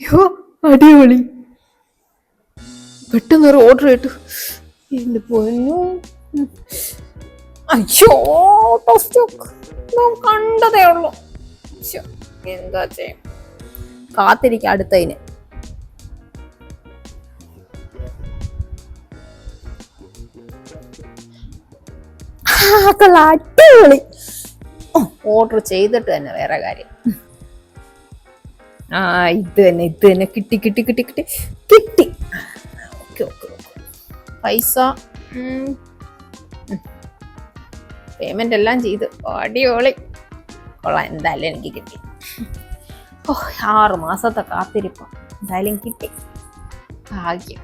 അയ്യോ അടിപൊളി. പെട്ടെന്ന് ഒരു ഓർഡർ കിട്ടു. എന്ത് പോന്നു. അയ്യോ കണ്ടതേ ഉള്ളൂ. എന്താ ചെയ്യും കാത്തിരിക്കാം അടുത്തതിന്. അടിപൊളി. ഓർഡർ ചെയ്തിട്ട് തന്നെ വേറെ കാര്യം. ആ ഇത് തന്നെ ഇത് തന്നെ. കിട്ടി കിട്ടി കിട്ടി കിട്ടി. കിട്ടി. ഓക്കെ ഓക്കെ പൈസ പേയ്മെന്റ് എല്ലാം ചെയ്ത്. അടിപൊളി. കൊള്ളാം. എന്തായാലും എനിക്ക് കിട്ടി. ഓ ആറ് മാസത്തെ കാത്തിരിപ്പ. എന്തായാലും കിട്ടി. ഭാഗ്യം.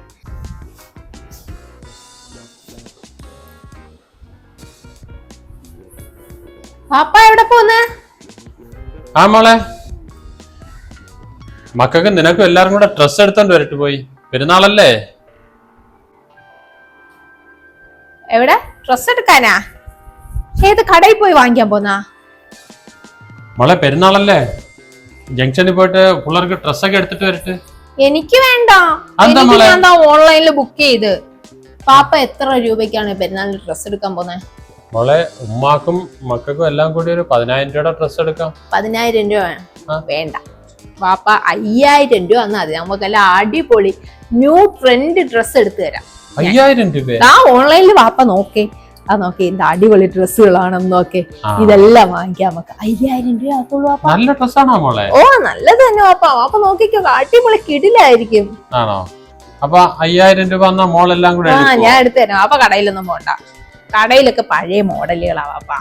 പാപ്പ എവിടെ പോന്നേ? ആ മോളെ. മക്കൾക്ക് നിനക്കും എല്ലാരും കൂടെ ഡ്രസ് എടുത്തോണ്ട് വരട്ട് പോയി. പെരുന്നാളല്ലേ? എവിടെ? ഡ്രസ് എടുക്കാനാ? ഏത് കടയിൽ പോയി വാങ്ങിക്കാൻ പോന്നാ? മോളെ പെരുന്നാളല്ലേ? ജംഗ്ഷനിൽ പോയിട്ട് പിള്ളേർക്ക് ഡ്രസ്സൊക്കെ എടുത്തിട്ട് വരട്ട്. എനിക്ക് വേണ്ട. എനിക്ക് ഞാൻ ഓൺലൈനിൽ ബുക്ക് ചെയ്ത്. പാപ്പ എത്ര രൂപയ്ക്കാണ് പെരുന്നാളിന് ഡ്രസ് എടുക്കാൻ പോകുന്നത് മോളെ ഉമ്മാക്കും മക്കൾക്കും എല്ലാം കൂടി ഒരു പതിനായിരം രൂപയുടെ ഡ്രസ് എടുക്കാം. പതിനായിരം രൂപ. വേണ്ട. പാപ്പ അയ്യായിരം രൂപ എന്നാ മതി. നമുക്കെല്ലാം അടിപൊളി ന്യൂ ട്രെൻഡ് ഡ്രസ് എടുത്തു തരാം. അയ്യായിരം രൂപ ആ ഓൺലൈനിൽ വാപ്പ നോക്കേ. ആ നോക്കി എന്താ അടിപൊളി ഡ്രസ്സുകളാണെന്ന് നോക്കെ. ഇതെല്ലാം വാങ്ങിക്കാം നമുക്ക്. അയ്യായിരം രൂപ നല്ല ഡ്രസ്സാണോ മോളെ? ഓ നല്ലത് തന്നെ വാപ്പ. വാപ്പ നോക്കിക്കോ അടിപൊളി കിടിലായിരിക്കും. ആണോ? അപ്പൊ അയ്യായിരം രൂപ എന്നാ മോളെല്ലാം കൂടെ ആ ഞാൻ എടുത്തു തരാം. അപ്പൊ കടയിലൊന്നും പോണ്ട. കടയിലൊക്കെ പഴയ മോഡലുകളാ പാപ്പ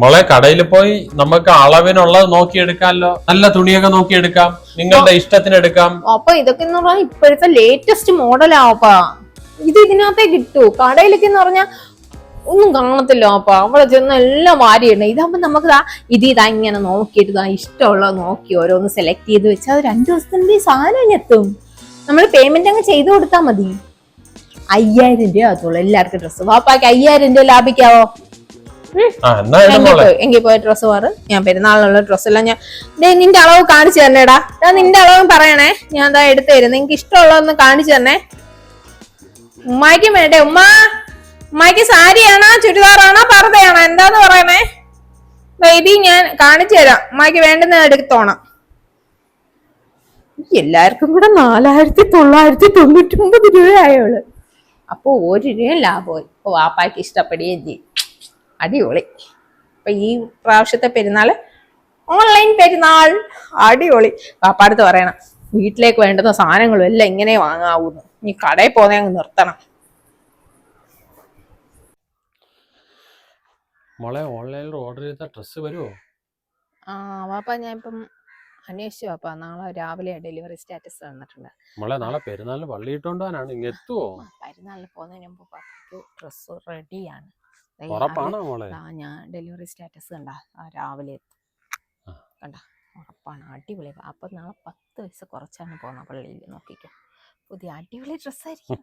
മോളെ കടയിൽ പോയി നമുക്ക് അളവിനുള്ളത് നോക്കിയെടുക്കാമല്ലോ നല്ല തുണിയൊക്കെ നോക്കിയെടുക്കാം. നിങ്ങളുടെ ഇഷ്ടത്തിന് എടുക്കാം. അപ്പൊ ഇതൊക്കെ എന്ന് പറഞ്ഞാൽ ഇപ്പോഴത്തെ ലേറ്റസ്റ്റ് മോഡലാപ്പാ ഇത് ഇതിനകത്തേ കിട്ടൂ. കടയിലൊക്കെ എന്ന് പറഞ്ഞാൽ ഒന്നും കാണത്തില്ല അപ്പൊ. അവിടെ ചെന്ന് എല്ലാം വാരിയിടണം ഇതാകുമ്പോ നമുക്ക് ദാ ഇത് ഇതാ ഇങ്ങനെ നോക്കിയിട്ട് ദാ ഇഷ്ടമുള്ളത് നോക്കി ഓരോന്ന് സെലക്ട് ചെയ്ത് വെച്ചാൽ രണ്ടു ദിവസത്തിന്റെ സാധനം എത്തും. നമ്മൾ പേയ്മെന്റ് അങ്ങ് ചെയ്തു കൊടുത്താൽ മതി. അയ്യായിരം രൂപ അതുള്ളൂ എല്ലാവർക്കും ഡ്രസ്സ് വാപ്പാക്ക് അയ്യായിരം രൂപ ലാഭിക്കാവോ? എങ്കിൽ പോയി ഡ്രസ്സ് മാറ്. ഞാൻ പെരുന്നാളിനുള്ള ഡ്രസ്സ് എല്ലാം ഞാൻ നിന്റെ അളവ് കാണിച്ചു തരണേടാ. ഞാൻ നിന്റെ അളവ് പറയണേ. ഞാൻ എന്താ എടുത്തു തരും. നിങ്ങക്ക് ഇഷ്ടമുള്ളതൊന്ന് കാണിച്ചു തരണേ. ഉമ്മായിക്കും വേണ്ടേ? ഉമ്മ ഉമ്മായിക്ക് സാരിയാണോ ചുരിദാറാണോ പർദ്ദയാണോ? എന്താന്ന് പറയണേ? ബേബി ഞാൻ കാണിച്ചു തരാം. ഉമ്മായിക്ക് വേണ്ടുന്ന എടുത്തോണം. എല്ലാവർക്കും കൂടെ നാലായിരത്തി തൊള്ളായിരത്തി തൊണ്ണൂറ്റി ഒമ്പത് രൂപയായോൾ. അപ്പൊ ഒരു രൂപ ലാഭമായി. ഇപ്പൊ വാപ്പാക്ക് ഇഷ്ടപ്പെടുകയും ചെയ്യും. അടിപൊളി. അപ്പൊ ഈ പ്രാവശ്യത്തെ പെരുന്നാൾ ഓൺലൈൻ പെരുന്നാൾ അടിപൊളി. പാപ്പാടുത്ത് പറയണം വീട്ടിലേക്ക് വേണ്ടുന്ന സാധനങ്ങളും എല്ലാം ഇങ്ങനെ വാങ്ങാവൂന്ന്. നീ കടയിൽ പോന്നെ അങ്ങ് നിർത്തണം. മോളെ ഓൺലൈനിൽ ഓർഡർ ചെയ്ത ഡ്രസ്സ് വരുമോ ആ വാപ്പ ഞാൻ ഇപ്പം അന്വേഷിച്ചു വാപ്പ. നാളെ രാവിലെ ഡെലിവറി സ്റ്റാറ്റസ് തന്നിട്ടുണ്ട്. മോളെ നാളെ പെരുന്നാളിന് പള്ളി ഇങ്ങെത്തുവോ പെരുന്നാളിന് പോകുന്നതിന് മുമ്പ് പാപ്പയ്ക്ക് ഡ്രസ്സ് റെഡിയാണ് ആ ഞാൻ ഡെലിവറി സ്റ്റാറ്റസ് കണ്ട രാവിലെ. കണ്ട ഉറപ്പാണ് അടിപൊളി. അപ്പൊ നാളെ പത്ത് വയസ്സ് കുറച്ചാണ് പോകുന്ന പള്ളിയിൽ നോക്കിക്കോ. പുതിയ അടിപൊളി ഡ്രസ്സായിരിക്കും.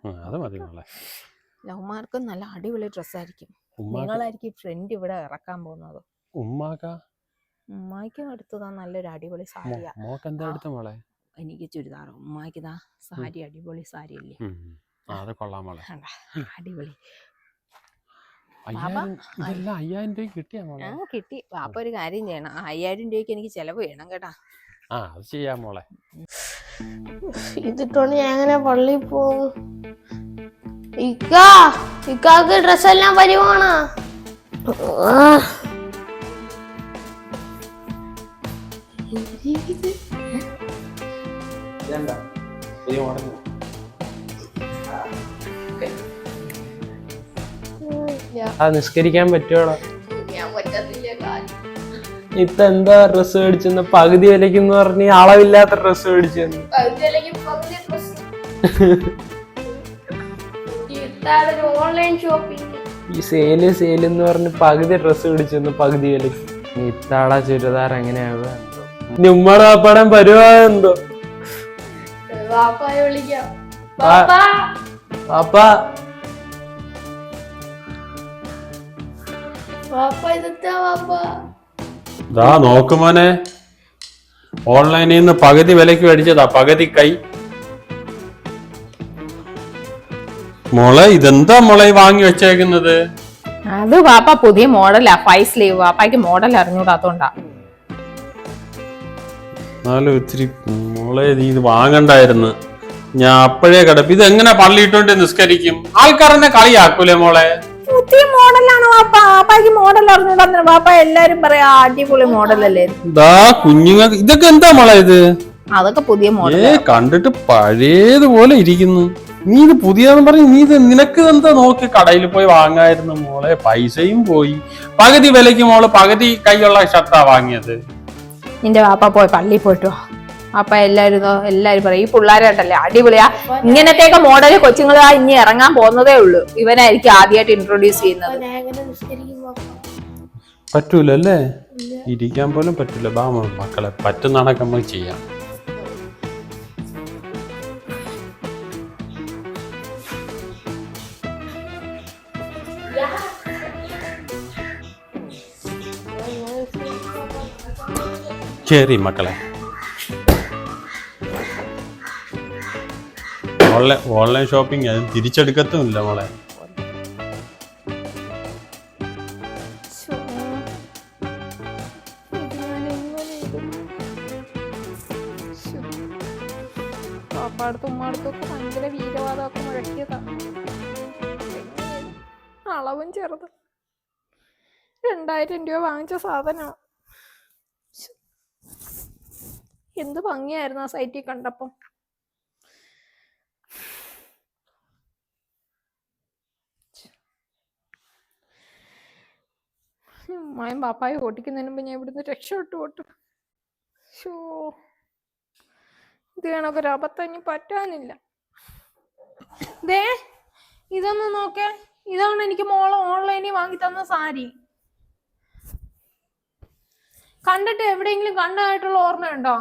ലവ്മാർക്കും നല്ല അടിപൊളി ഡ്രസ്സായിരിക്കും. ഉമ്മാക്ക നിങ്ങളായിരിക്കും ഫ്രണ്ട് ഇവിടെ ഇറക്കാൻ പോകുന്നത്. ഉമ്മാക്ക? ഉമ്മായിക്കും എടുത്തതാ നല്ലൊരു അടിപൊളി സാരിയാ. മോളെ? എനിക്ക് ചുരിദാർ ഉമ്മായിക്ക് സാരി അടിപൊളി സാരി അല്ലേ അടിപൊളി. ഇതെല്ലാം അയ്യായിരം രൂപ കിട്ടിയാ മോളെ. ആ കിട്ടി. വാപ്പ ഒരു കാര്യം ചെയ്യണം. ആ അയ്യായിരം രൂപയ്ക്ക് എനിക്ക് ചെലവ് ചെയ്യണം കേട്ടാ. ആ അത് ചെയ്യാം മോളെ. ഇതിട്ടോണ്ട് ഞാൻ എങ്ങനെ പള്ളിയിൽ പോകും? ഇക്കാ ഇക്കാക്ക് ഡ്രസ് എല്ലാം വരുവാണ്? ആ നിസ്കരിക്കാൻ പറ്റുവാടാ? ഇപ്പൊ എന്താ ഡ്രസ് മേടിച്ചെന്ന്? പകുതി വിലക്കെന്ന് പറഞ്ഞ് അളവില്ലാത്ത ഡ്രസ് മേടിച്ചെന്ന്. ഈ സെയിൽ സെയിൽ എന്ന് പറഞ്ഞ് പകുതി ഡ്രസ് മേടിച്ചെന്ന് പകുതി വിലക്ക് ഇത്താള ചുരിദാർ എങ്ങനെയാവുക നിമ്മടെ വിളിക്കാം. പാപ്പാ വാപ്പാ. വാപ്പ ഇതെത്താ വാപ്പ? ദാ നോക്ക് മോനെ. ഓൺലൈനിൽ നിന്ന് പകുതി വിലക്ക് മേടിച്ചതാ പകുതി കൈ. മോളെ ഇതെന്താ മോളെ വാങ്ങി വെച്ചേക്കുന്നത്? അത് വാപ്പ പുതിയ മോഡലാ ഫൈവ് സ്ലീവ് വാപ്പായ്ക്ക് മോഡൽ അറിഞ്ഞൂടാത്തോണ്ടാ എന്നാലും ഇത്തിരി മോളെ നീ ഇത് വാങ്ങണ്ടായിരുന്നു. ഞാൻ അപ്പോഴേ കിടപ്പ് ഇത് എങ്ങനെ പള്ളിയിട്ടോണ്ട് നിസ്കരിക്കും? ആൾക്കാരെന്നെ കളിയാക്കൂലേ മോളെ? പുതിയ മോഡലാണ് വാപ്പ? വാപ്പായ്ക്ക് മോഡൽ അറിഞ്ഞൂടാ വാപ്പ എല്ലാരും പറയാ അടിപൊളി മോഡലല്ലേ. ദാ കുഞ്ഞുങ്ങൾക്ക് ഇതൊക്കെ എന്താ മോളെ ഇത്? അതൊക്കെ പുതിയ മോഡൽ ഏ കണ്ടിട്ട് പഴയതുപോലെ ഇരിക്കുന്നു. നീ ഇത് പുതിയതെന്ന് പറഞ്ഞ് നീ ഇത് നിനക്ക് എന്താ നോക്കി? കടയിൽ പോയി വാങ്ങായിരുന്നു മോളെ പൈസയും പോയി. പകുതി വിലക്ക് മോൾ പകുതി കൈയുള്ള ഷർട്ടാ വാങ്ങിയത്. നിന്റെ വാപ്പ പോയി പള്ളി പോയിട്ട് വാ വാപ്പ എല്ലാരും എല്ലാരും പറയും ഈ പിള്ളേരായിട്ടല്ലേ? അടിപൊളിയാ. ഇങ്ങനത്തെയൊക്കെ മോഡൽ കൊച്ചുങ്ങൾ ഇനി ഇറങ്ങാൻ പോകുന്നതേ ഉള്ളൂ. ഇവനായിരിക്കും ആദ്യമായിട്ട് ഇൻട്രൊഡ്യൂസ് ചെയ്യുന്നത്. പറ്റൂല അല്ലേ ഇരിക്കാൻ പോലും പറ്റൂല. ബാ മക്കളെ പറ്റുന്നതൊക്കെ നമ്മൾ ചെയ്യാം. കേറി മക്കളെ. ഓൺലൈൻ ഓൺലൈൻ ഷോപ്പിംഗ് അത് തിരിച്ചെടുക്കത്തുമില്ല മോളെ. അളവും ചെറുത്. രണ്ടായിരം രൂപ വാങ്ങിച്ച സാധനമാണ് എന്ത് ഭംഗിയായിരുന്നു ആ സൈറ്റിൽ കണ്ടപ്പം. ഉമ്മായും പാപ്പായും ഓട്ടിക്കുന്നതിന് മുമ്പ് ഞാൻ ഇവിടുന്ന് രക്ഷപ്പെട്ടു ഓട്ടും ഷോ ഇത് കണക്ക് പറ്റാനില്ല. ദേ ഇതൊന്ന് നോക്കേ. ഇതാണ് എനിക്ക് മോൾ ഓൺലൈനിൽ വാങ്ങി തന്ന സാരി. കണ്ടിട്ട് എവിടെയെങ്കിലും കണ്ടതായിട്ടുള്ള ഓർമ്മയുണ്ടോ?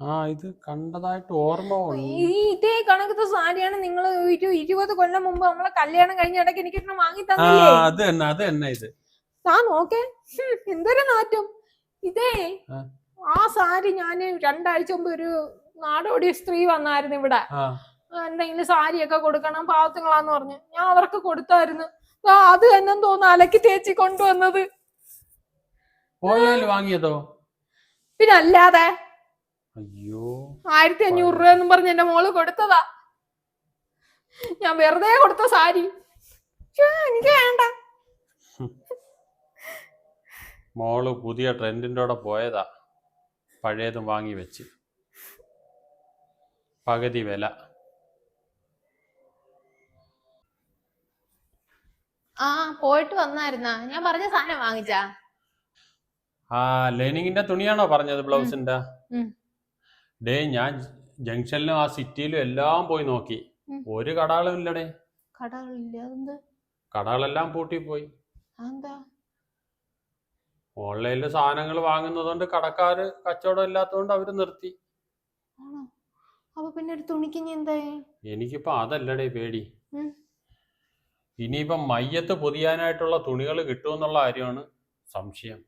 ആ ഇത് കണ്ടതായിട്ട് ഓർമ്മ ഈ ഇതേ കണക്കത്തെ സാരിയാണ് നിങ്ങൾ ഒരു ഇരുപത് കൊല്ലം മുമ്പ് നമ്മളെ കല്യാണം കഴിഞ്ഞ ഇടയ്ക്ക് എനിക്ക് വാങ്ങി ആ തന്നില്ലേ? അത് തന്നെ അത് തന്നെ ഇത്. താ നോക്കേ. ഹും, എന്തൊരു നാറ്റം. ഇതേ ആ. ആ സാരി ഞാൻ രണ്ടാഴ്ച മുമ്പ് ഒരു നാടോടി സ്ത്രീ വന്നായിരുന്നു ഇവിടെ. ആ. ആ, എന്തെങ്കിലും സാരിയൊക്കെ കൊടുക്കണം പാവത്തുങ്ങളാന്ന് പറഞ്ഞു. ഞാൻ അവർക്ക് കൊടുത്തായിരുന്നു. ആ, അത് തന്നെ തോന്നുന്നു അലക്കി തേച്ചി കൊണ്ടുവന്നത്. ഓൺലൈനിൽ വാങ്ങിയതോ? പിന്നെ അല്ലാതെ അയ്യോ ആയിരത്തി അഞ്ഞൂറ് രൂപ എന്നും പറഞ്ഞ് എന്റെ മോൾ കൊടുത്തതാ. ഞാൻ വെറുതെ കൊടുത്ത സാരി. എനിക്ക് വേണ്ട. മോൾ പുതിയ ട്രെൻഡിന്റെ കൂടെ പോയതാ. പഴയതും വാങ്ങി വെച്ച്. പകുതി വില. ആ പോയിട്ട് വന്നായിരുന്ന. ഞാൻ പറഞ്ഞ സാധനം വാങ്ങിച്ചാ. ആ ലെനിങ്ങിന്റെ തുണിയാണോ പറഞ്ഞത് ബ്ലൗസിന്റെ. ഡേ ഞാൻ ജംഗ്ഷനിലും ആ സിറ്റിയിലും എല്ലാം പോയി നോക്കി. ഒരു കടകളും ഇല്ലടേ. കടകളില്ല അതെന്ത്? കടകളെല്ലാം പൂട്ടി പോയി. അതെന്താ? ഓൺലൈനിൽ സാധനങ്ങൾ വാങ്ങുന്നതുകൊണ്ട് കടക്കാര് കച്ചവടം ഇല്ലാത്തതുകൊണ്ട് അവർ നിർത്തി. അപ്പൊ പിന്നെ ഒരു തുണിക്ക് എന്തായി എനിക്കിപ്പോ അതല്ലടേ പേടി. ഇനിയിപ്പം മയ്യത്ത് പൊതിയാനായിട്ടുള്ള തുണികൾ കിട്ടുമെന്നുള്ള കാര്യമാണ് സംശയം.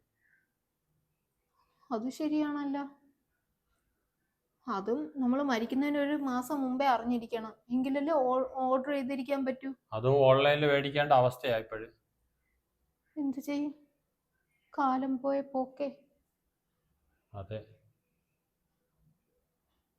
അത് ശരിയാണല്ലോ. അതും നമ്മൾ മരിക്കുന്നതിന് ഒരു മാസം മുമ്പേ അറിഞ്ഞിരിക്കണം. എങ്കിലല്ലേ ഓർഡർ ചെയ്തിരിക്കാൻ പറ്റൂ. അതും ഓൺലൈനിൽ മേടിക്കേണ്ട അവസ്ഥയായിപ്പോഴും എന്ത് ചെയ്യും? കാലം പോയ പോക്കേ. അതെ.